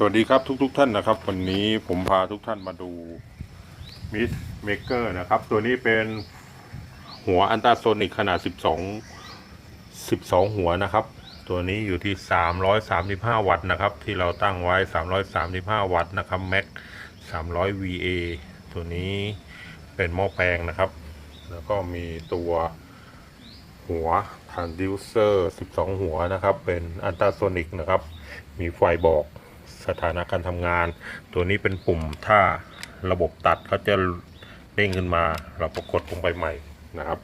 สวัสดีครับทุกๆทท่านนะครับ วันนี้ผมพาทุกท่านมาดูมิสเมเกอร์นะครับ ตัวนี้เป็นหัวอันตราโซนิกขนาด 12 12 หัวนะครับ ตัวนี้อยู่ที่ 335 วัตต์นะครับ ที่เราตั้งไว้ 335 วัตต์นะครับแม็ก300 VA ตัวนี้เป็นหม้อแปลงนะครับ แล้วก็มีตัวหัวทรานดิวเซอร์ 12 หัวนะครับ เป็นอันตราโซนิกนะครับ มีไฟบอก สถานะการทำงาน ตัวนี้เป็นปุ่มถ้าระบบตัดเขาจะเด้งขึ้นมา เราประกดลงไปใหม่นะครับ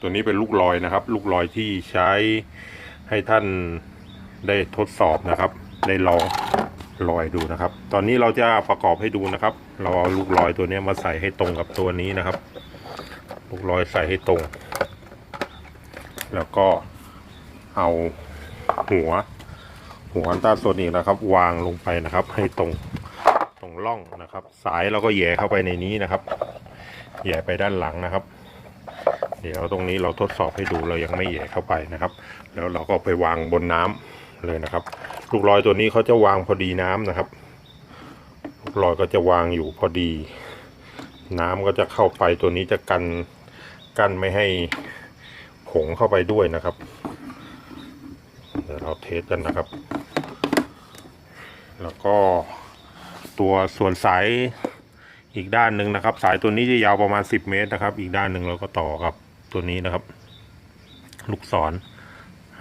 ตัวนี้เป็นลูกลอยนะครับ ลูกลอยที่ใช้ให้ท่านได้ทดสอบนะครับ ได้ลองลอยดูนะครับ ตอนนี้เราจะประกอบให้ดูนะครับ เราเอาลูกลอยตัวนี้มาใส่ให้ตรงกับตัวนี้นะครับ ลูกลอยใส่ให้ตรง แล้วก็เอาหัว หัวอันตาโซนิกนะครับ วางลงไปนะครับ ให้ตรงตรงร่องนะครับ สายเราก็แย่เข้าไปในนี้นะครับแย่ไปด้านหลังนะครับ เดี๋ยวตรงนี้เราทดสอบให้ดูเรายังไม่แย่เข้าไปนะครับ แล้วเราก็ไปวางบนน้ำเลยนะครับ ลูกลอยตัวนี้เขาจะวางพอดีน้ำนะครับ ลูกลอยก็จะวางอยู่พอดี น้ำก็จะเข้าไปตัวนี้จะกันกันไม่ให้ผงเข้าไปด้วยนะครับ เดี๋ยวเราเทสกันนะครับ แล้วก็ตัวส่วนสายอีกด้านหนึ่งนะครับ สายตัวนี้จะยาวประมาณ 10 เมตรนะครับ อีกด้านหนึ่งเราก็ต่อกับตัวนี้นะครับ ลูกศร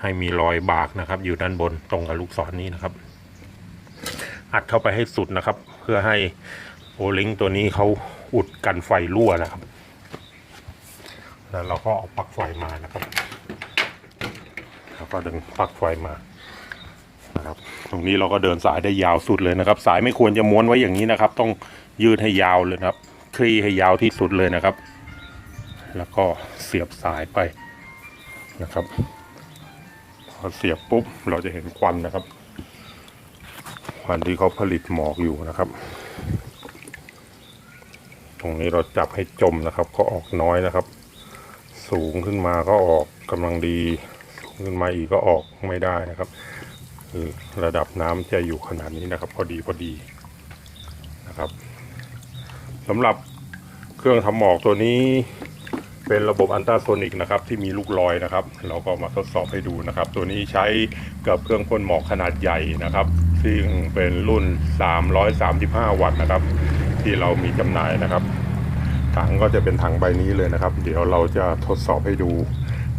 ให้มีรอยบากนะครับ อยู่ด้านบนตรงกับลูกศรนี้นะครับ อัดเข้าไปให้สุดนะครับ เพื่อให้โอลิงตัวนี้เขาอุดกันไฟรั่วนะครับ แล้วเราก็เอาปลั๊กไฟมานะครับ แล้วก็ดึงปลั๊กไฟมา นะครับ ตรงนี้เราก็เดินสายได้ยาวสุดเลยนะครับ สายไม่ควรจะม้วนไว้อย่างนี้นะครับ ต้องยืดให้ยาวเลยนะครับ คลี่ให้ยาวที่สุดเลยนะครับ แล้วก็เสียบสายไปนะครับพอเสียบปุ๊บเราจะเห็นควันนะครับควันที่เขาผลิตหมอกอยู่นะครับ ตรงนี้เราจับให้จมนะครับ ก็ออกน้อยนะครับ สูงขึ้นมาก็ออกกำลังดีขึ้นมาอีกก็ออกไม่ได้นะครับ ระดับน้ำจะอยู่ขนาดนี้นะครับ พอดีพอดีนะครับสำหรับเครื่องทำหมอกตัวนี้ เป็นระบบอันตราโซนิกนะครับ ที่มีลูกลอยนะครับ เราก็มาทดสอบให้ดูนะครับ ตัวนี้ใช้กับเครื่องพ่นหมอกขนาดใหญ่นะครับ ซึ่งเป็นรุ่น 335 วัตต์นะครับ ที่เรามีจำหน่ายนะครับถังก็จะเป็นถังใบนี้เลยนะครับ เดี๋ยวเราจะทดสอบให้ดู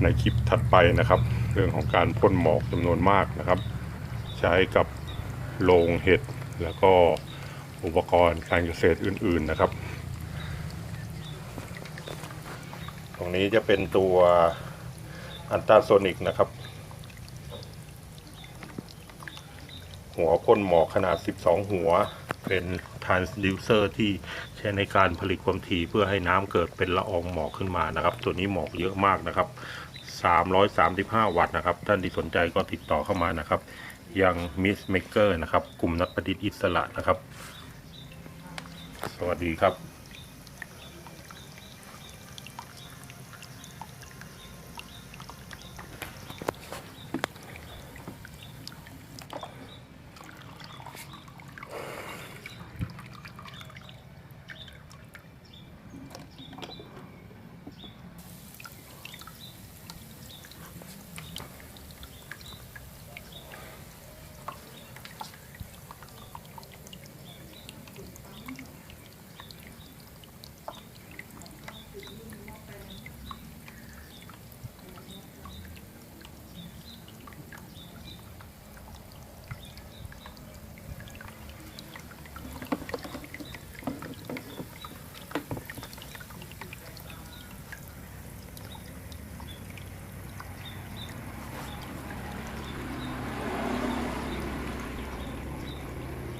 ในคลิปถัดไปนะครับ เรื่องของการพ่นหมอกจำนวนมากนะครับ ใช้กับโรงเห็ด แล้วก็อุปกรณ์การเกษตรอื่นๆนะครับ ตรงนี้จะเป็นตัวอันตราโซนิกนะครับ หัวพ่นหมอกขนาด 12 หัว เป็นทรานสดิวเซอร์ที่ใช้ในการผลิตความถี่เพื่อให้น้ำเกิดเป็นละอองหมอกขึ้นมานะครับ ตัวนี้หมอกเยอะมากนะครับ 335 วัตต์นะครับ ท่านที่สนใจก็ติดต่อเข้ามานะครับ ยังมิสเมเกอร์นะครับ กลุ่มนักประดิษฐ์อิสระนะครับ สวัสดีครับ